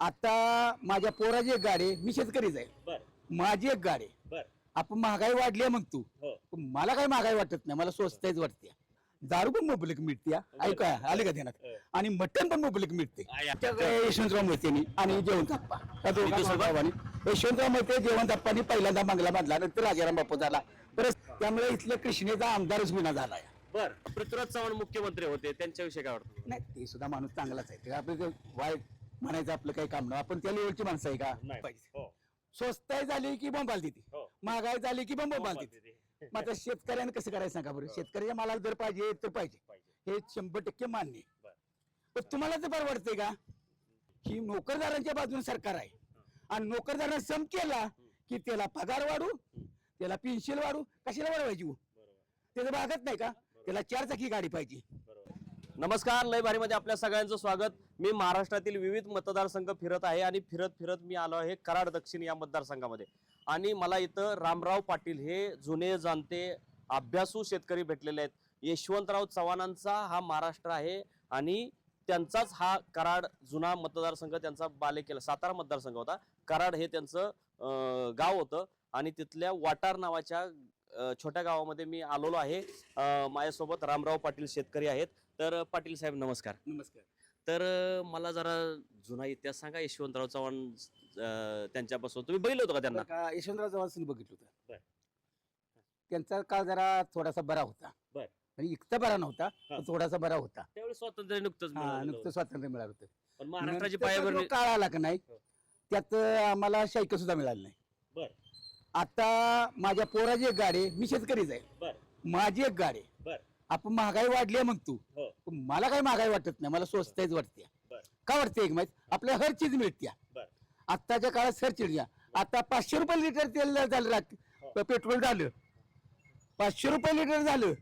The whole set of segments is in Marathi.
आता माझ्या पोराची एक गाडी आहे, मी शेतकरीच आहे. बर. माझी एक गाडी आहे. बर. आपण महागाई वाढली आहे मग तू. हो. पण मला काही महागाई वाटत नाही. मला स्वस्ताच वाटते. दारू पण मोबलिक मिळते हा. ऐका आले का ध्यानात? हो. आणि मटण पण मोबलिक मिळते. आया. त्याच्याकडे यशवंतराव मोहितेनी आणि जयवंतप्पा या दोघांना भावानी. यशवंतराव मोहिते जयवंतप्पानी पहिल्यांदा मंगला बांधला. नंतर राजाराम बापू झाला. परत त्यामुळे इथल्या कृष्णेचा आमदारच विना झालाय. बर. पृथ्वीराज चव्हाण मुख्यमंत्री होते. त्यांच्याविषयी काय वाटतं? नाही ते सुद्धा माणूस चांगलाच आहे. ते आपलं ते वाईट म्हणायचं आपलं काही काम नाही. आपण त्या लेवलची माणसं आहे का? पाहिजे हो. झाली की बंबाल देते. हो. महागाई झाली की बंबाल बंबाल देते. देते. मग आता शेतकऱ्यानं कसं करायचं सांगा बरं? शेतकऱ्याच्या मालाला दर पाहिजे तर पाहिजे. पाहिजे. हे शंभर टक्के मान्य आहे. बर. पण तुम्हाला तर परवडते का? ही नोकरदारांच्या बाजूने सरकार आहे. आणि नोकरदारांना सम केला की त्याला पगार वाढू त्याला पेन्शन वाढू कशाला वाढवायची हो? बरोबर. त्याचं भागत नाही का? त्याला चार चाकी गाडी पाहिजे. नमस्कार लय भारीमध्ये आपल्या सगळ्यांचं स्वागत. मी महाराष्ट्रातील विविध मतदारसंघ फिरत आहे आणि फिरत फिरत मी आलो आहे कराड दक्षिण या मतदारसंघामध्ये. आणि मला इथं रामराव पाटील हे जुने जाणते अभ्यासू शेतकरी भेटलेले आहेत. यशवंतराव चव्हाणांचा हा महाराष्ट्र आहे आणि त्यांचाच हा कराड जुना मतदारसंघ त्यांचा बालेकिल्ला सातारा मतदारसंघ होता. कराड हे त्यांचं गाव होतं आणि तिथल्या वाटार नावाच्या छोट्या गावामध्ये मी आलेलो आहे. माझ्यासोबत रामराव पाटील शेतकरी आहेत. तर पाटील साहेब नमस्कार. नमस्कार. तर मला जरा जुना इतिहास सांगा. यशवंतराव चव्हाण त्यांच्यापासून. तुम्ही बैल होतो का त्यांना? का यशवंतराव चव्हाण बघितलं बर. होतं त्यांचा काळ जरा थोडासा बरा होता. बर. म्हणजे इतका बरा नव्हता. पण थोडासा बरा होता. त्यावेळी स्वातंत्र्य नुकतंच हा नुकतं होतं. स्वातंत्र्य मिळालं होतं. पण महाराष्ट्राची नंतर पायाभरणी जो काळ आला का नाही हो. त्यात आम्हाला शाईक सुद्धा मिळालं नाही. बर. आता माझ्या पोराची एक गाडी आहे, मी शेतकरीच आहे. बर. माझी एक गाडी आहे. बर. आपण महागाई वाढली आहे मग तू. हो. पण मला काही महागाई वाटत नाही. मला स्वस्ताच वाटते. बर. का वाटते एक माहीत? आपल्या हर चीज मिळते. बर. आत्ताच्या काळात हर चीज आता पाचशे रुपये लिटर तेल झालं रात- पेट्रोल झालं. पाचशे रुपये लिटर झालं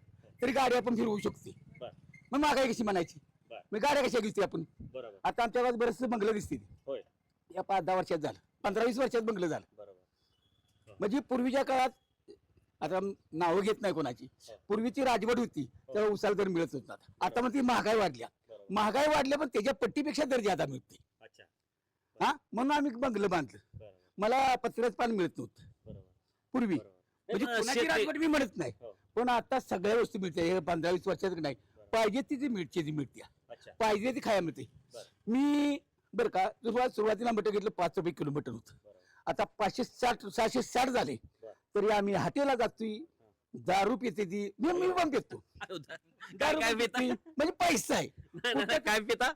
तरी गाडी आपण फिरवू शकते. बर. मग महागाई कशी म्हणायची? बर. मग गाड्या कशा घेते आपण? बरोबर. आता आमच्या गावात बरेचसे बंगलं दिसते होय. या पाच दहा वर्षात झालं. पंधरा वीस वर्षात बंगलं झालं. म्हणजे पूर्वीच्या काळात आता नावं घेत नाही कोणाची. हो. पूर्वीची राजवट होती तेव्हा उसाला दर मिळत होता आता मग ती महागाई वाढल्या. महागाई वाढल्या पण त्याच्या पट्टीपेक्षा दर ज्यादा मिळते अच्छा. हा? म्हणून आम्ही बंगलं बांधलं. मला पत्रच पान मिळत नव्हतं. पूर्वी. म्हणजे कोणाची राजवट मी म्हणत नाही. हो. पण आता सगळ्या वस्तू मिळते हे पंधरा वीस वर्षात नाही पाहिजे ती जी मिळते ती मिळते. पाहिजे ती खायला मिळते. मी बरं का सुरुवात सुरुवातीला मटण घेतलं पाच रुपये किलो मटण होतं आता पाचशे साठ सहाशे साठ झाले. तरी आम्ही हॉटेलला जातोय दारू पिते ती मी मी पण पितो दारू काय पण पिता पितोय. म्हणजे पैसा आहे नाही, काय पिता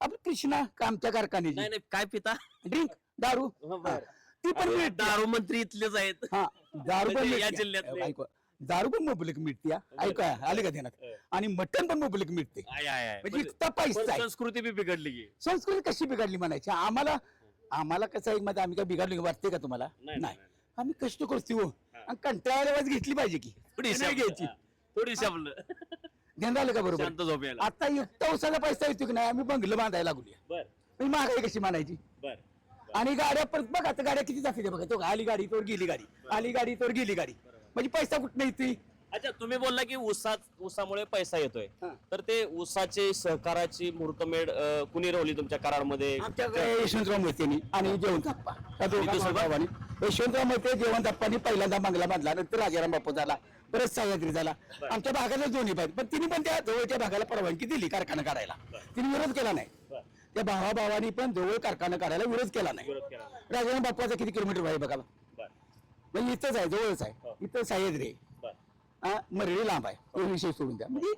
आपलं कृष्णा का आमच्या नाही कारखान्याची नाही काय पिता ड्रिंक दारू हो. ती पण मिळते दारू मंत्री इथलेच आहेत हा दारू पण म्हणजे या मिळते. जिल्ह्यातले. ऐका, दारू पण मोबलिक मिळते हा. ऐका आले का ध्यानात हो. आणि मटण पण मोबलिक मिळते आय, आय, आय. म्हणजे पण- इतका पैसा पण आहे संस्कृती बी बिघडली की संस्कृती कशी बिघडली म्हणायची आम्हाला आम्हाला कसं आहे मध्ये आम्ही काय बिघडली वाटते का तुम्हाला? नाही, नाही, आम्ही कष्ट करतो हो. आणि घेतली पाहिजे की. थोडी नाही घ्यायची. थोडी आपलं ध्यान झालं का बरोबर? आता इतका उसाला पैसा येतो की नाही आम्ही बंगलं बांधायला लागलो बर. महागाई कशी मानायची? बर आणि गाड्या परत बघ आता गाड्या किती जाते बघा. तो आली गाडी तोर गेली गाडी. आली गाडी तोर गेली गाडी. म्हणजे पैसा कुठं येते अच्छा तुम्ही बोलला की ऊसात ऊसामुळे पैसा येतोय. हा. तर ते ऊसाचे सहकाराची मुहूर्तमेढ अं, कुणी रोवली तुमच्या आमच्याकडे यशवंतराव मोहितेनी आणि या सोबत? भावानी. यशवंतराव मोहिते जयवंत अप्पानी पहिल्यांदा बंगला बांधला नंतर राजाराम बापू झाला परत सह्याद्री झाला. आमच्या भागाला दोन्ही पाहिजे पण तिने पण त्या जवळच्या भागाला परवानगी दिली कारखाना काढायला. तिने विरोध केला नाही. त्या भावा भावानी पण जवळ कारखाना काढायला विरोध केला नाही. विरोध केला राजाराम बापूचा किती किलोमीटर आहे बघा. बर. म्हणजे इथंच आहे जवळच हो. आहे इथं सह्याद्री आहे. मरळी लांब आहे. तो विषय सोडून द्या. म्हणजे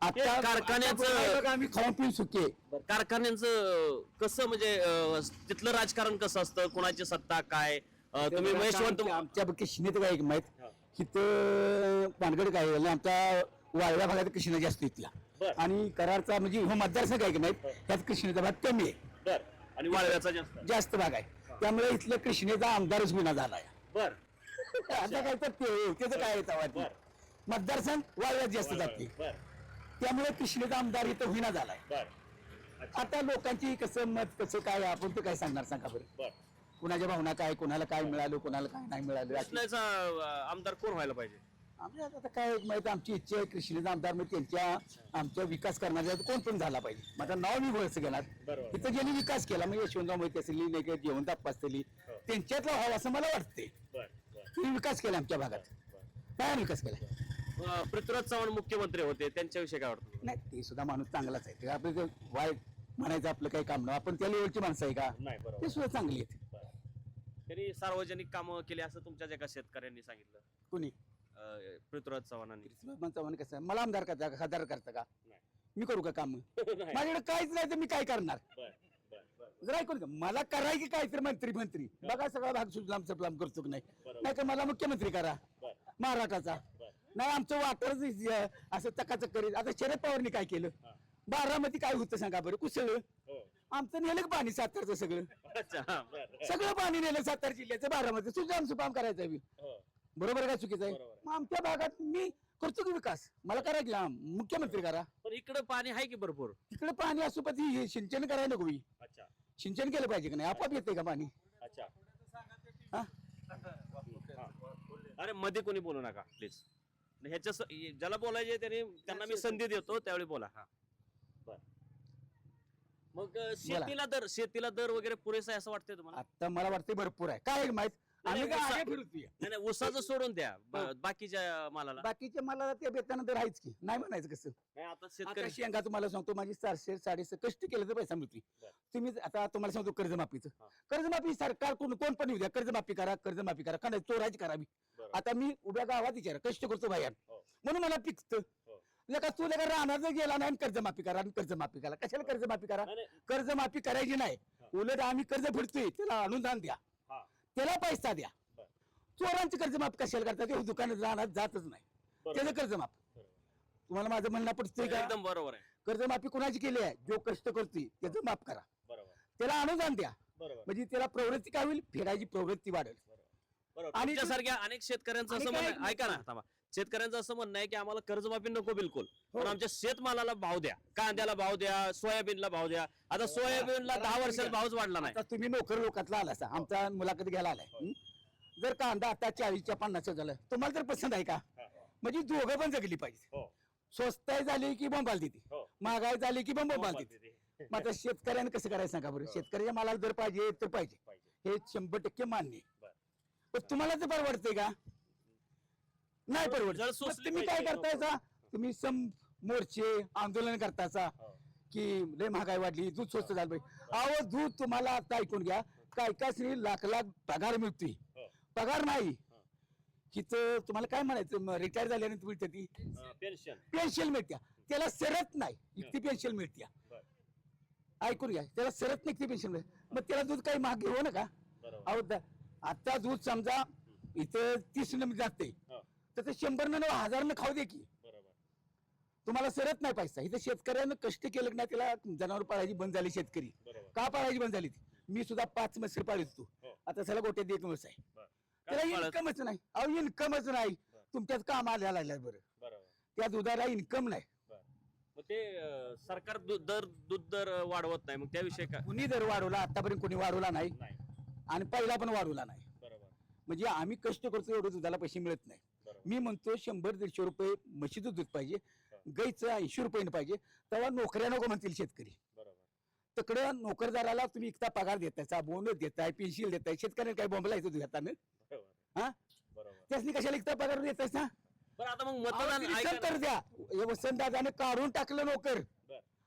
आता कारखान्याचं- आम्ही खाऊन पिऊन आहे. बर कारखान्यांचं कसं म्हणजे अं, तिथलं राजकारण कसं असतं? कोणाची सत्ता काय? अं, तुम्ही महेशवंत आमच्या- आमच्या कृष्णेत काय एक माहीत? हा. इथं पानगड काय आहे, आमच्या वाळव्या भागात कृष्ण जास्त इथला बर. आणि करारचा म्हणजे हो मतदारसंघ आहे की माहीत? ह्यात कृष्णेचा भाग कमी आहे. बर. आणि वाळव्याचा जास्त. जास्त भाग आहे. त्यामुळे इथल्या कृष्णेचा आमदारच विना झालाय. बर. आता काय तर ते- त्याचं काय ते? बर. मतदारसंघ वाळव्यात जास्त जाते. बर. त्यामुळे कृष्णेचा आमदार इथं होईना झालाय. बर. आता लोकांची कसं मत कसं काय आपण तर काय सांगणार सांगा बरं? बर. कुणाच्या भावना काय कुणाला काय मिळालं कुणाला काय नाही मिळालं? अशी- कृष्णाचा अं, आमदार कोण व्हायला पाहिजे? आता काय माहिती आमची इच्छा आहे कृष्ण आमदार म्हणजे त्यांच्या आमच्या विकास करणाऱ्या कोण पण झाला पाहिजे. आता नाव मी वळस घेणार. बरोबर. तिथं ज्यांनी विकास केला म्हणजे यशवंतराव मोहिते असली नाही का जेवण असली हो. त्यांच्यातला व्हावं असं मला वाटते बर. त्यांनी विकास केला आमच्या भागात. काय विकास केला? अं, पृथ्वीराज चव्हाण मुख्यमंत्री होते त्यांच्याविषयी काय वाटतं? नाही ते सुद्धा माणूस चांगलाच आहे. ते आपलं ते वाईट म्हणायचं आपलं काही काम नाही. आपण त्या लेवलची माणसं आहे का? नाही ते सुद्धा चांगली आहेत. त्यांनी सार्वजनिक कामं केली असं तुमच्याच एका शेतकऱ्यांनी सांगितलं? कोणी? अं, पृथ्वीराज चव्हाणांनी. चव्हाण कसं आहे? मला आमदार करता का? खासदार करता का? नाही. मी करू का काम? नाही. माझ्याकडे काहीच नाही तर मी काय करणार? बर, जर ऐकून घ्या, मला करायची काय तर मंत्री मंत्री. बघा सगळा भाग सुजलाम सपलाम करतो की नाही. नाही तर मला मुख्यमंत्री करा. महाराष्ट्राचा. नाही आमचं वाटरच असं चकाचक करीत. आता शरद पवारनी काय केलं. बारामती काय होतं सांगा बरं? कुसळ. हो. आमचं नेलं का पाणी सातारचं सगळं. सगळं पाणी नेलं सातारा जिल्ह्याचं बारामती सुजाम सुपाम करायचं आहे. हो. बरोबर काय चुकीचं आहे. मग आमच्या भागात मी करतो की विकास? मला करायचं हा, मुख्यमंत्री करा. पण इकडं पाणी आहे की भरपूर? तिकडे पाणी असू पण हे सिंचन करायला नको सिंचन केलं पाहिजे का नाही? आपोआप येते का पाणी? अच्छा. हा? हा. अरे मध्ये कोणी बोलू नका प्लीज ह्याच्या स- ज्याला बोलायचे त्याने त्यांना मी संधी देतो त्यावेळी बोला. हा. बर. मग अं, शेतीला दर शेतीला दर वगैरे पुरेसा आहे असं वाटतंय तुम्हाला? आता मला वाटते भरपूर आहे. काय आहे माहीत? आम्ही काय उसा- आगे फिरतोय नाही नाही उसाचं सोडून द्या ब- हो. बाकीच्या मालाला बाकीचे मला ते बेताना तर आहेच की नाही म्हणायचं कसं नाही आता आता शेतकरी शेंगा तुम्हाला सांगतो माझी चारशे साडेशे कष्ट केलं तर पैसा मिळतोय बरं. तुम्ही आता तुम्हाला सांगतो कर्जमाफीचं हा. कर्जमाफी सरकार कोण कोण पण येऊ द्या कर्जमाफी करा कर्जमाफी करा कारण चोराची करावी. आता मी उभ्या गावात विचार कष्ट करतो बाहेर हो. म्हणून मला पिकत हो. का तू लगा राहणार जर गेला नाही आणि कर्जमाफी करा आणि कर्जमाफी करा कशाला कर्जमाफी करा नाही, नाही. कर्जमाफी करायची नाही हा. उलट आम्ही कर्ज फेडतोय त्याला अनुदान द्या हा. त्याला पैसा द्या. चोरांची कर्जमाफ कशाला करता? ते दुकानात राहणार जातच नाही. त्याचं कर्जमाफ. तुम्हाला माझं म्हणणं पडतंय का? एकदम बरोबर आहे. कर्जमाफी कुणाची केली आहे? जो कष्ट करतोय त्याचं माफ करा. बरोबर. त्याला अनुदान द्या. बरोबर. म्हणजे त्याला प्रवृत्ती काय होईल? फेडायची प्रवृत्ती वाढेल. बरोबर. आणि तुमच्यासारख्या अनेक शेतकऱ्यांचं असं म्हणणं ऐका ना थांबा. शेतकऱ्यांचं असं म्हणणं आहे की आम्हाला कर्जमाफी नको बिलकुल. पण हो. आमच्या शेतमालाला भाव द्या. कांद्याला भाव द्या सोयाबीनला भाव द्या. आता सोयाबीनला आता दहा वर्षात. भावच वाढला नाही. आता तुम्ही नोकर लोकातला आला असा आमचा मुलाखत घ्यायला आलाय. हं? जर कांदा आता चाळीसच्या पन्नासच्या झालं तुम्हाला तर पसंत आहे का? म्हणजे दोघं पण जगली पाहिजे. हो. स्वस्ताई झाली की बोंबाल देते. हो. महागाई झाली की बोंबाल देते. मग आता शेतकऱ्याने कसं करायचं सांगा बरं? शेतकऱ्याच्या मालाला दर पाहिजे तर पाहिजे. हे शंभर टक्के मान्य. पण तुम्हाला ते परवडते का? नाही जर परवडत. मग सोसली तुम्ही काय पाहिजे करतायचा तुम्ही सम मोर्चे आंदोलन करताचा हो. की लय महागाई वाढली दूध स्वस्त झालं पाहिजे. अहो दूध तुम्हाला आता ऐकून घ्या काय काय श्री लाख लाख पगार मिळतोय. हो. पगार नाही. हिथं तुम्हाला काय म्हणायचं रिटायर झाल्यानंतर मिळते ती पेन्शन पेन्शन मिळत्या. त्याला सरत नाही इतकी पेन्शन मिळत्या. बरं. ऐकून घ्या त्याला सरत नाही इतकी पेन्शन मिळते. मग त्याला दूध काही महाग घेऊ नका. बरोबर. अहो द- आता दूध समजा इथं तीस न जाते हो. तर ते शंभर न हजार न खाऊ दे की. तुम्हाला सरत नाही पैसा. इथं शेतकऱ्यानं कष्ट केलं की नाही त्याला जनावर पाळायची बंद झाली शेतकरी. का पाळायची बंद झाली ती? मी सुद्धा पाच मसर पाळत हो. होतो आता त्याला गोट्यात एक मस आहे. त्याला? इन्कमच नाही. अहो इन्कमच नाही. बरं. तुमच्यात काम आल्या लागल्या बरं. त्या दुधाला इन्कम नाही. मग ते सरकार दर दूध दर वाढवत नाही. मग त्याविषयी काय कुणी दर वाढवला? आतापर्यंत कोणी वाढवला नाही. आणि पहिला पण वाढवला नाही. म्हणजे आम्ही कष्ट करतो एवढं दुधाला पैसे मिळत नाही. मी म्हणतो शंभर दीडशे रुपये म्हशीचं दूध पाहिजे गाईचं ऐंशी रुपयानं पाहिजे तेव्हा नोकऱ्या नको म्हणतील शेतकरी. बरोबर. तिकडं नोकरदाराला तुम्ही इकता पगार देतायचा बोनस देताय पेन्शिल देताय शेतकऱ्याने काही बोंबला येतो घेताना हा? बरोबर. त्यासनी कशाला इकता पगार देतायचा बरं आता मग मतदान ना. तर द्या. हे वसंतदादाने काढून टाकलं नोकर.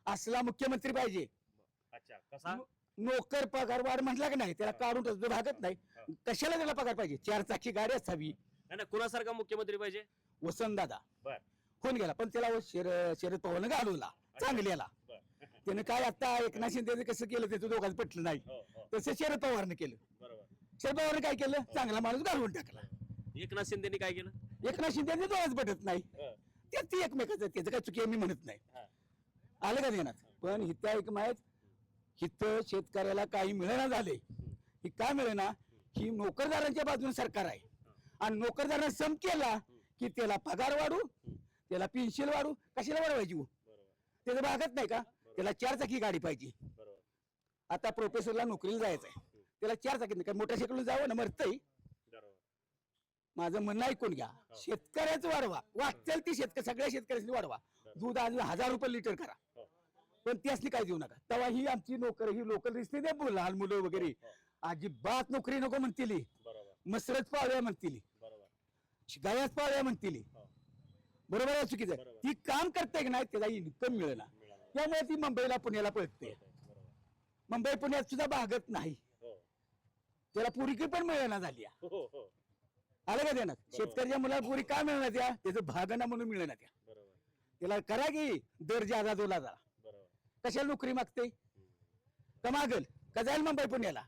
असला मुख्यमंत्री पाहिजे. अच्छा कसा? नोकर पगार वाढ म्हटला की नाही त्याला काढून भागत नाही. कशाला त्याला पगार पाहिजे? चार चाकी गाडी असावी. नाही ना कुणासारखा मुख्यमंत्री पाहिजे? वसंतदादा. बर. होऊन गेला पण त्याला शर शरद पवारनं घालवला. चांगल्याला. त्यानं काय आता एकनाथ शिंदे कसं केलं त्याचं दोघांचं पटलं नाही. हो हो. तसं शरद पवारनं केलं. शरद पवारनं काय केलं? चांगला माणूस घालवून टाकला. एकनाथ शिंदेनी काय केलं? एकनाथ शिंदे दोघांच पटत नाही. हं. ते ती एकमेकाचं त्याचं काय चुकी मी म्हणत नाही. हा. आलं का ध्यानात? पण हिथं एक हिथं शेतकऱ्याला काही मिळेना झाले. ही काय मिळेना? ही नोकरदारांच्या बाजूने सरकार आहे. आणि नोकरदारांना सम केला की त्याला पगार वाढू त्याला पेन्शन वाढू कशाला वाढवायची त्याचं भागत नाही का? त्याला चार चाकी गाडी पाहिजे. आता प्रोफेसरला नोकरीला जायचं आहे त्याला चार चाकी नाही काय मोटरसायकलून जावं ना मरतय. माझं म्हणणं ऐकून घ्या. शेतकऱ्याच वाढवा. वाटेल ती शेतकरी सगळ्या शेतकऱ्यांनी वाढवा. दूध आज हजार रुपये लिटर करा. पण त्यासनी काय देऊ नका. तेव्हा ही आमची नोकर ही लोकल दिसते दे बोल लहान मुलं वगैरे. अजिबात नोकरी नको म्हणतील मसरत पाळूया म्हणतील गायात पाळूया म्हणतील हो. बरोबर आहे चुकीचं. ती काम करते की नाही त्याचा इन्कम मिळेना. त्यामुळे ती मुंबईला पुण्याला पळते. मुंबई पुण्यात सुद्धा भागत नाही. हो. त्याला पुरी पण मिळेना झाली. हो हो. आलं का देणार शेतकऱ्याच्या मुलाला पुरी का मिळणार त्या? त्याचं भागना म्हणून मिळणार त्या. त्याला करा की दर ज्यादा दोला बरोबर कशाला नोकरी मागते? का मागल? का जाईल मुंबई पुण्याला?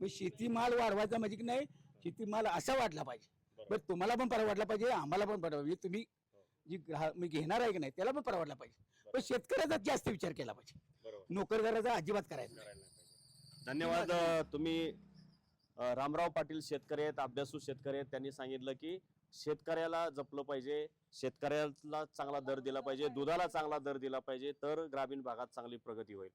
मग शेतीमाल वाढवायचा म्हणजे की नाही शेतीमाल असा वाढला पाहिजे. बरं तुम्हाला पण परवडला पाहिजे आम्हाला पण परवडला तुम्ही जी मी घेणार आहे की नाही त्याला पण परवडला पाहिजे. पण शेतकऱ्याचा जास्त विचार केला पाहिजे. नोकरदाराचा अजिबात करायचा नाही. धन्यवाद तुम्ही रामराव पाटील शेतकरी आहेत अभ्यासू शेतकरी आहेत. त्यांनी सांगितलं की शेतकऱ्याला जपलं पाहिजे शेतकऱ्याला चांगला दर दिला पाहिजे दुधाला चांगला दर दिला पाहिजे तर ग्रामीण भागात चांगली प्रगती होईल.